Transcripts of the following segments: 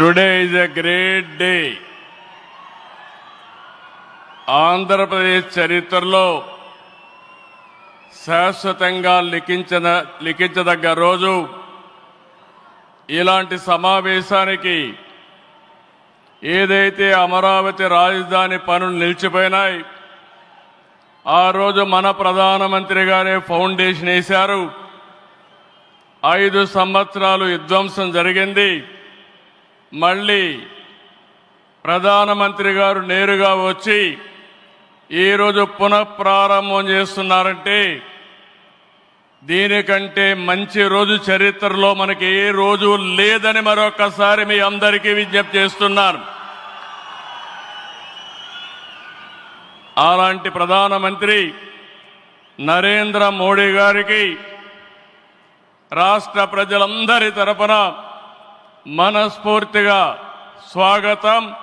Today is a great day Andhra Pradesh చరిత్రలో శాశ్వతంగా లిఖించిన లిఖించదగ్గ రోజు. ఇలాంటి సమావేశానికి ఏదైతే అమరావతి రాజధాని పనులు నిలిచిపోయినాయి ఆ రోజు మన ప్రధానమంత్రి గారే ఫౌండేషన్ వేశారు. ఐదు సంవత్సరాలు విధ్వంసం జరిగింది. మళ్ళీ ప్రధానమంత్రి గారు నేరుగా వచ్చి ఈరోజు పునఃప్రారంభం చేస్తున్నారంటే దీనికంటే మంచి రోజు చరిత్రలో మనకి ఏ రోజు లేదని మరొకసారి మీ అందరికీ విజ్ఞప్తి చేస్తున్నాను. అలాంటి ప్రధానమంత్రి నరేంద్ర మోడీ గారికి రాష్ట్ర ప్రజలందరి తరపున మనస్ఫూర్తిగా స్వాగతం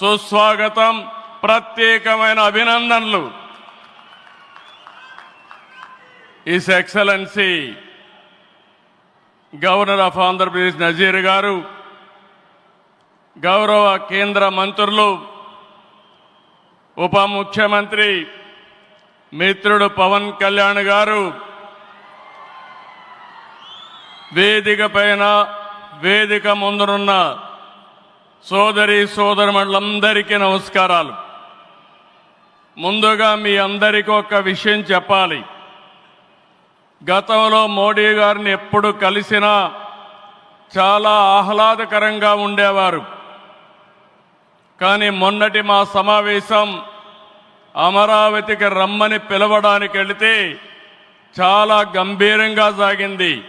సుస్వాగతం ప్రత్యేకమైన అభినందనలు. His excellency governor of Andhra Pradesh Nazeer గారు గౌరవ కేంద్ర మంత్రులు ఉప ముఖ్యమంత్రి మిత్రుడు పవన్ కళ్యాణ్ గారు వేదిక పైన వేదిక ముందునున్న సోదరి సోదరులందరికీ నమస్కారాలు. ముందుగా మీ అందరికీ ఒక విషయం చెప్పాలి. గతంలో మోడీ గారిని ఎప్పుడు కలిసినా చాలా ఆహ్లాదకరంగా ఉండేవారు. కానీ మొన్నటి మా సమావేశం అమరావతికి రమ్మని పిలవడానికి వెళితే చాలా గంభీరంగా సాగింది.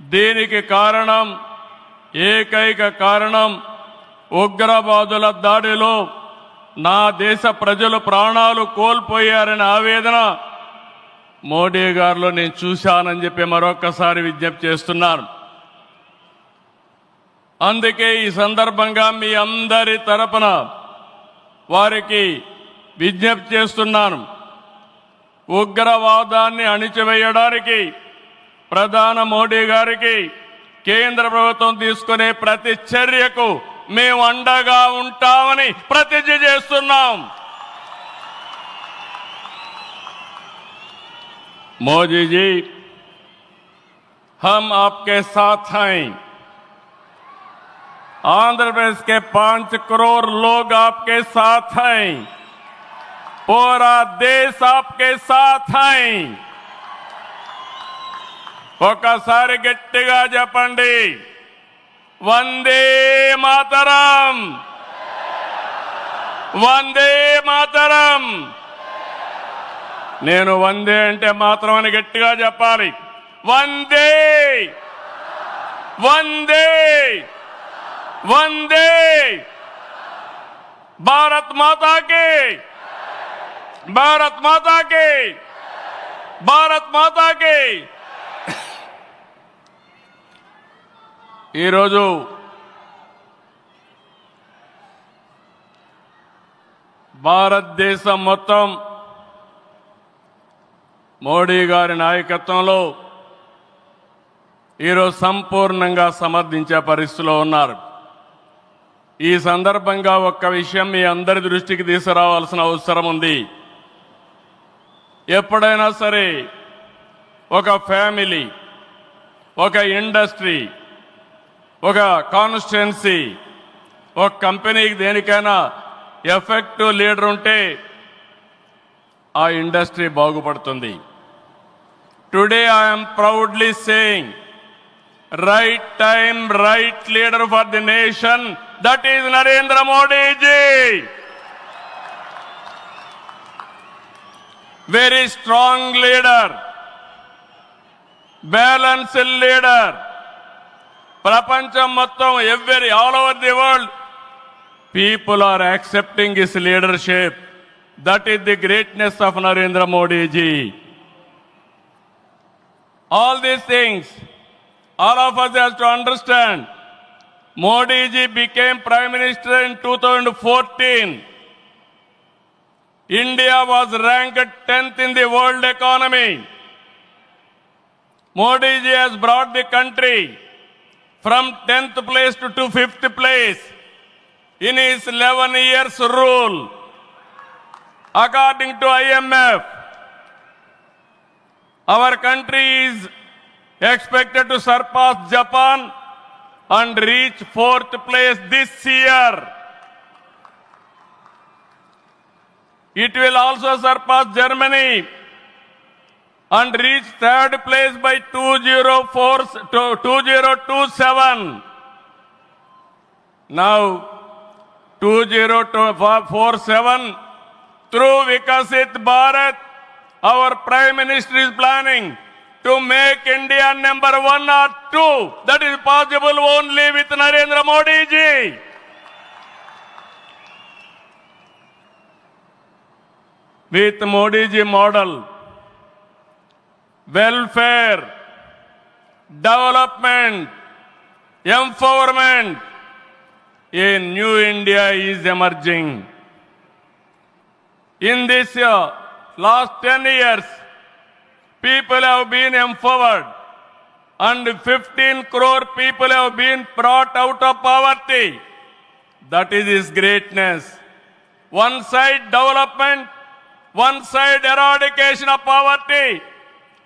దీనికి కారణం? ఏకైక కారణం ఉగ్రవాదుల దాడిలో నా దేశ ప్రజలు ప్రాణాలు కోల్పోయారనే ఆవేదన మోడీ గారిలో నేను చూశానని చెప్పి మరొక్కసారి విజ్ఞప్తి చేస్తున్నాను. అందుకే ఈ సందర్భంగా మీ అందరి తరపున వారికి విజ్ఞప్తి చేస్తున్నాను. ఉగ్రవాదాన్ని అణిచివేయడానికి ప్రధాన మోడీ గారికి కేంద్ర ప్రభుత్వం తీసుకునే ప్రతి చర్యకు మేము అండగా ఉంటామని ప్రతిజ్ఞ చేస్తున్నాం मोदी जी हम आपके साथ हैं आंध्र प्रदेश के पांच करोड़ लोग आपके साथ हैं पूरा देश आपके साथ हैं ఒకసారి గట్టిగా చెప్పండి. వందే మాతరం. వందే మాతరం. నేను వందే అంటే మాత్రం అని గట్టిగా చెప్పాలి. వందే. వందే. వందే. భారత్ మాతాకి. భారత్ మాతాకి. భారత్ మాతాకి. ఈరోజు భారతదేశం మొత్తం మోడీ గారి నాయకత్వంలో ఈరోజు సంపూర్ణంగా సమర్థించే పరిస్థితిలో ఉన్నారు. ఈ సందర్భంగా ఒక్క విషయం మీ అందరి దృష్టికి తీసుకురావాల్సిన అవసరం ఉంది. ఎప్పుడైనా సరే ఒక ఫ్యామిలీ ఒక ఇండస్ట్రీ ఒక కాన్స్టిట్యున్సీ ఒక కంపెనీకి దేనికైనా ఎఫెక్టివ్ లీడర్ ఉంటే ఆ ఇండస్ట్రీ బాగుపడుతుంది. Today I'm proudly saying right time right leader for the nation that is Narendra Modiji very strong leader balanced leader ప్రపంచం మొత్తం every all over the world people are accepting his leadership that is the greatness of Narendra Modiji all these things, all of us have to understand. Modi ji became Prime Minister in 2014. India was ranked 10th in the world economy. Modi ji has brought the country from 10th place to, to 5th place in his 11 years rule. According to IMF, our country is expected to surpass Japan and reach fourth place this year. It will also surpass Germany and reach third place by 204 2027. Now, 2047, through Vikasit Bharat, our Prime Minister is planning to make India number one or two. That is possible only with Narendra Modi ji. With Modi ji model, welfare, development, empowerment, a new India is emerging. In this uh, last 10 years, people have been empowered and 15 crore people have been brought out of poverty. That is his greatness. One side development, one side eradication of poverty.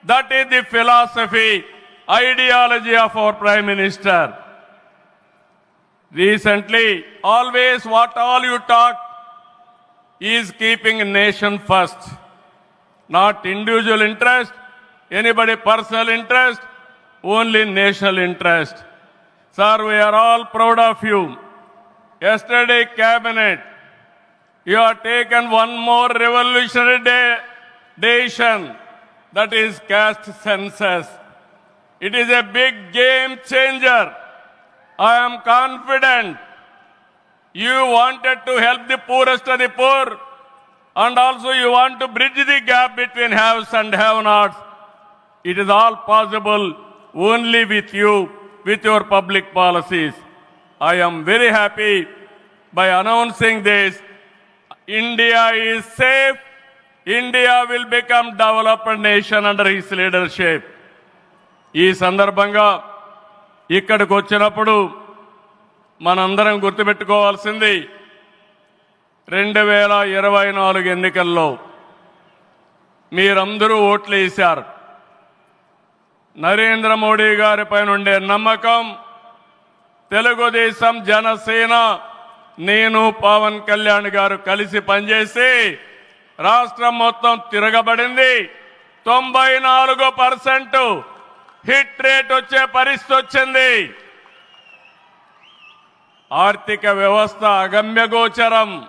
That is the philosophy, ideology of our Prime Minister. Recently, always what all you talk is keeping nation first, not individual interest, anybody personal interest, only national interest. Sir, we are all proud of you. Yesterday, cabinet, you have taken one more revolutionary de- decision, that is caste census. It is a big game changer. I am confident you wanted to help the poorest of the poor and also you want to bridge the gap between haves and have-nots. It is all possible only with you, with your public policies. I am very happy by announcing this. India is safe. India will become developed nation under his leadership ఈ సందర్భంగా ఇక్కడికి వచ్చినప్పుడు మనందరం గుర్తుపెట్టుకోవాల్సింది రెండు వేల ఇరవై నాలుగు ఎన్నికల్లో మీరందరూ ఓట్లు వేశారు. నరేంద్ర మోడీ గారిపైన ఉండే నమ్మకం తెలుగుదేశం జనసేన నేను పవన్ కళ్యాణ్ గారు కలిసి పనిచేసి రాష్ట్రం మొత్తం తిరగబడింది. తొంభై నాలుగు పర్సెంట్ హిట్ రేట్ వచ్చే పరిస్థితి వచ్చింది. ఆర్థిక వ్యవస్థ అగమ్యగోచరం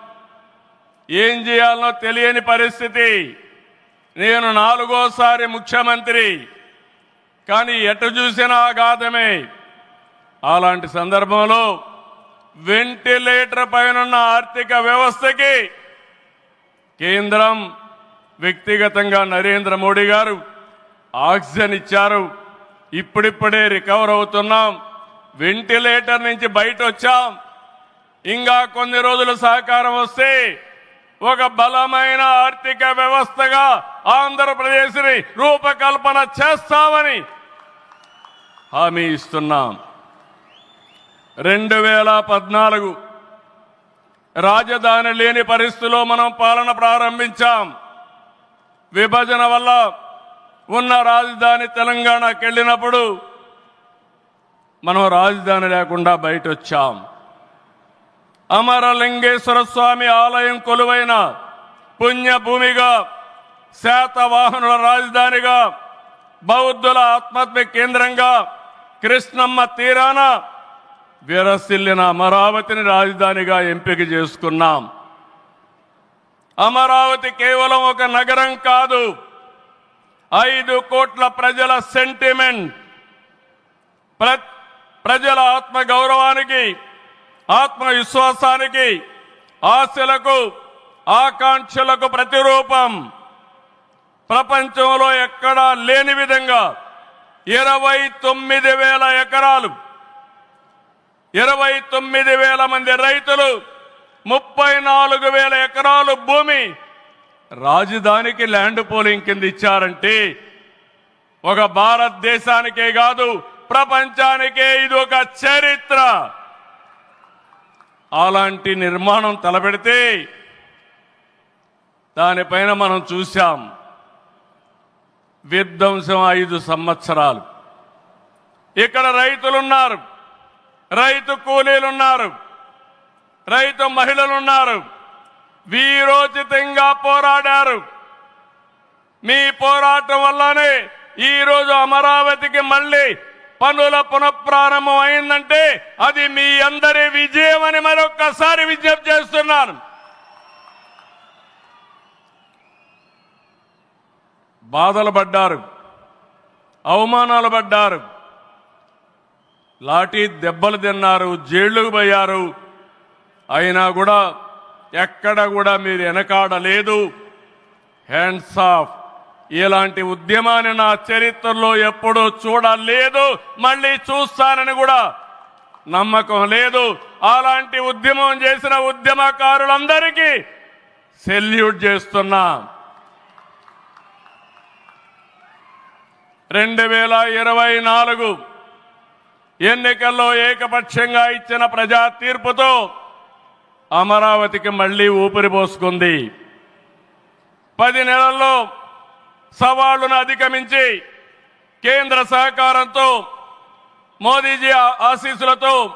ఏం చేయాలనో తెలియని పరిస్థితి. నేను నాలుగోసారి ముఖ్యమంత్రి. కానీ ఎటు చూసినా అగాధమే. అలాంటి సందర్భంలో వెంటిలేటర్ పైన ఆర్థిక వ్యవస్థకి కేంద్రం వ్యక్తిగతంగా నరేంద్ర మోడీ గారు ఆక్సిజన్ ఇచ్చారు. ఇప్పుడిప్పుడే రికవర్ అవుతున్నాం. వెంటిలేటర్ నుంచి బయట వచ్చాం. ఇంకా కొన్ని రోజులు సహకారం వస్తే ఒక బలమైన ఆర్థిక వ్యవస్థగా ఆంధ్రప్రదేశ్ని రూపకల్పన చేస్తామని హామీ ఇస్తున్నాం. రెండు వేల పద్నాలుగు రాజధాని లేని పరిస్థితిలో మనం పాలన ప్రారంభించాం. విభజన వల్ల ఉన్న రాజధాని తెలంగాణకి వెళ్ళినప్పుడు మనం రాజధాని లేకుండా బయట వచ్చాం అమరలింగేశ్వర స్వామి ఆలయం కొలువైన పుణ్యభూమిగా శాతవాహనుల రాజధానిగా బౌద్ధుల ఆత్మహత్య కేంద్రంగా కృష్ణమ్మ తీరాన విరసిల్లిన అమరావతిని రాజధానిగా ఎంపిక చేసుకున్నాం. అమరావతి కేవలం ఒక నగరం కాదు. ఐదు కోట్ల ప్రజల సెంటిమెంట్. ప్ర- ప్రజల ఆత్మ గౌరవానికి ఆత్మవిశ్వాసానికి ఆశలకు ఆకాంక్షలకు ప్రతిరూపం. ప్రపంచంలో ఎక్కడా లేని విధంగా ఇరవై తొమ్మిది వేల ఎకరాలు ఇరవై తొమ్మిది వేల మంది రైతులు ముప్పై నాలుగు వేల ఎకరాలు భూమి రాజధానికి ల్యాండ్ పోలింగ్ కింద ఇచ్చారంటే ఒక భారతదేశానికే కాదు ప్రపంచానికే ఇది ఒక చరిత్ర. అలాంటి నిర్మాణం తలపెడితే దానిపైన మనం చూశాం విధ్వంసం ఐదు సంవత్సరాలు. ఇక్కడ రైతులున్నారు. రైతు కూలీలున్నారు రైతు మహిళలున్నారు వీరోచితంగా పోరాడారు. మీ పోరాటం వల్లనే ఈరోజు అమరావతికి మళ్ళీ పనుల పునఃప్రారంభం అయిందంటే అది మీ అందరి విజయం అని మరొక్కసారి విజ్ఞప్తి చేస్తున్నాను. బాధలు పడ్డారు అవమానాలు పడ్డారు. లాఠీ దెబ్బలు తిన్నారు జైళ్ళకు పోయారు. అయినా కూడా ఎక్కడ కూడా మీరు వెనకాడలేదు. హ్యాండ్స్ ఆఫ్ ఇలాంటి ఉద్యమాన్ని నా చరిత్రలో ఎప్పుడూ చూడలేదు మళ్ళీ చూస్తానని కూడా నమ్మకం లేదు. అలాంటి ఉద్యమం చేసిన ఉద్యమకారులందరికీ సెల్యూట్ చేస్తున్నా. రెండు వేల ఇరవై నాలుగు ఎన్నికల్లో ఏకపక్షంగా ఇచ్చిన ప్రజా తీర్పుతో అమరావతికి మళ్ళీ ఊపిరి పోసుకుంది. పది నెలల్లో సవాళ్ళను అధిగమించి కేంద్ర సహకారంతో మోదీజీ ఆ- ఆశీస్సులతో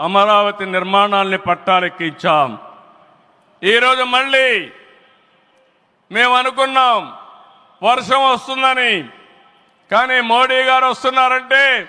అమరావతి నిర్మాణాల్ని పట్టాలెక్కించాం ఈరోజు మళ్ళీ మేము అనుకున్నాం వర్షం వస్తుందని. కానీ మోడీ గారు వస్తున్నారంటే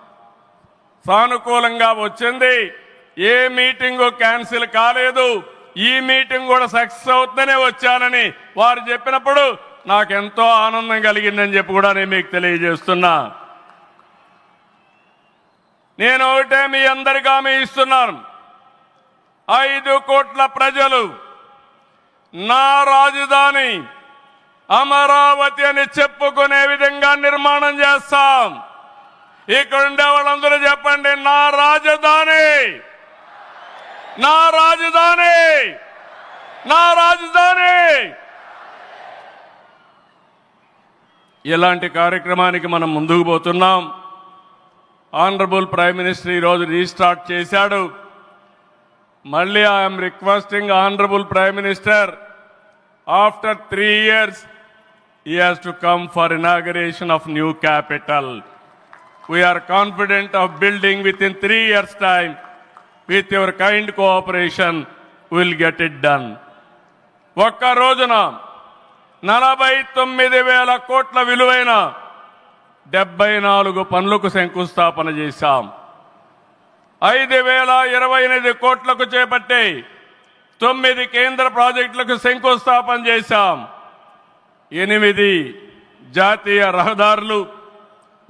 సానుకూలంగా వచ్చింది. ఏ మీటింగు క్యాన్సిల్ కాలేదు. ఈ మీటింగ్ కూడా సక్సెస్ అవుతుందనే వచ్చానని వారు చెప్పినప్పుడు నాకెంతో ఆనందం కలిగిందని చెప్పి కూడా నేను మీకు తెలియజేస్తున్నా. నేను ఒకటే మీ అందరికీ హామీ ఇస్తున్నాను. ఐదు కోట్ల ప్రజలు నా రాజధాని అమరావతి అని చెప్పుకునే విధంగా నిర్మాణం చేస్తాం. ఇక్కడ ఉండే వాళ్ళందరూ చెప్పండి నా రాజధాని! నా రాజధాని! నా రాజధాని! ఇలాంటి కార్యక్రమానికి మనం ముందుకు పోతున్నాం. ఆనరబుల్ ప్రైమ్ మినిస్టర్ ఈరోజు రీస్టార్ట్ చేశాడు. మళ్ళీ I'm requesting honourable prime minister after three years he has to come for inauguration of new capital We are confident of building within three years' time. With your kind cooperation, we'll get it done. ఒక్క రోజున నలభై తొమ్మిది వేల కోట్ల విలువైన డెబ్బై నాలుగు పనులకు శంకుస్థాపన చేశాం ఐదు వేల ఇరవై ఎనిమిది కోట్లకు చేపట్టే తొమ్మిది కేంద్ర ప్రాజెక్టులకు శంకుస్థాపన చేశాం ఎనిమిది జాతీయ రహదారులు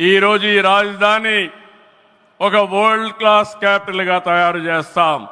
ఈరోజు ఈ రాజధాని ఒక వరల్డ్ క్లాస్ క్యాపిటల్గా తయారు చేస్తాం.